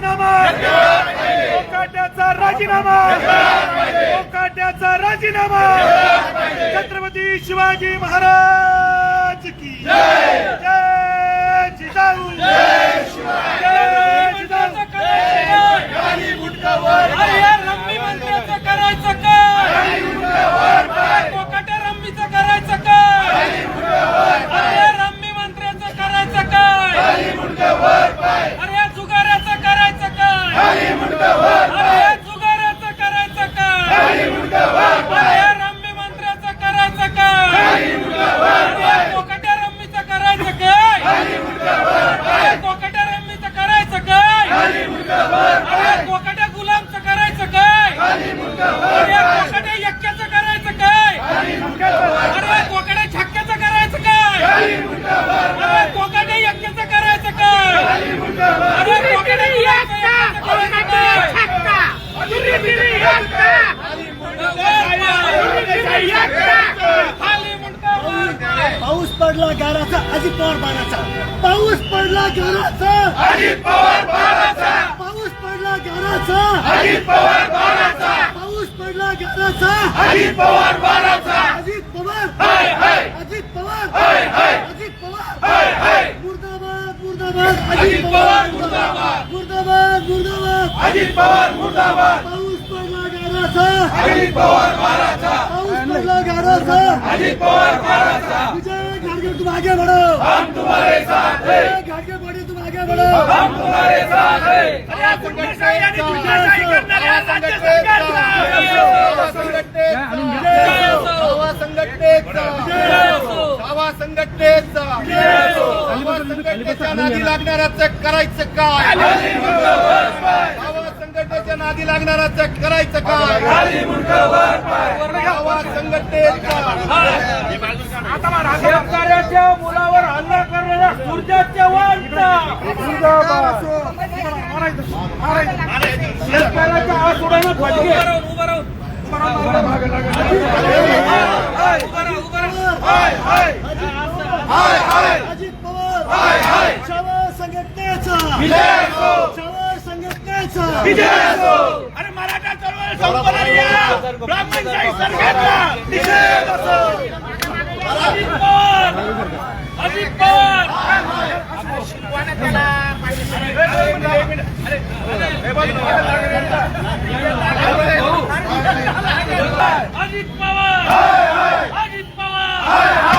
राजीनामा! कोकाट्याचा राजीनामा! कोकाट्याचा राजीनामा! छत्रपती शिवाजी महाराज! पडला गाराचा अजित पवार बाराचा. पाऊस पडला गाराचा. अजित पवार बाळाचा पाऊस पडला गाराचा. अजित पवार बाळाचा पाऊस पडला गाराचा. अजित पवार बाळाचा अजित पवार. हाय हाय. अजित पवार. हाय हाय. अजित पवार. हाय हाय. मुर्दाबाद मुर्दाबाद. अजित पवार मुर्दाबाद. मुर्दाबाद मुर्दाबाद. अजित पवार मुर्दाबाद. पाऊस पडला गाराचा. अजित पवार पडला गाराचा अजित पवार बाळाचा विजय घाटगे तुम आगे बढ़ो हम तुम्हारे साथ हैं। घाटगे बड़ी तुम आगे बढ़ो हम तुम्हारे साथ हैं। संघटनेच्या नादी लागणाऱ्याचं करायचं काय? संघटनेच्या नादी लागणाऱ्याचं करायचं काय? शेतकऱ्याच्या मुलावर हल्ला करणाऱ्या सुरजाच्या वाणचा शेतकऱ्याच्या आसुडानं फटके अजित पवार संघटनेचा अजित पवार! अजित पवार!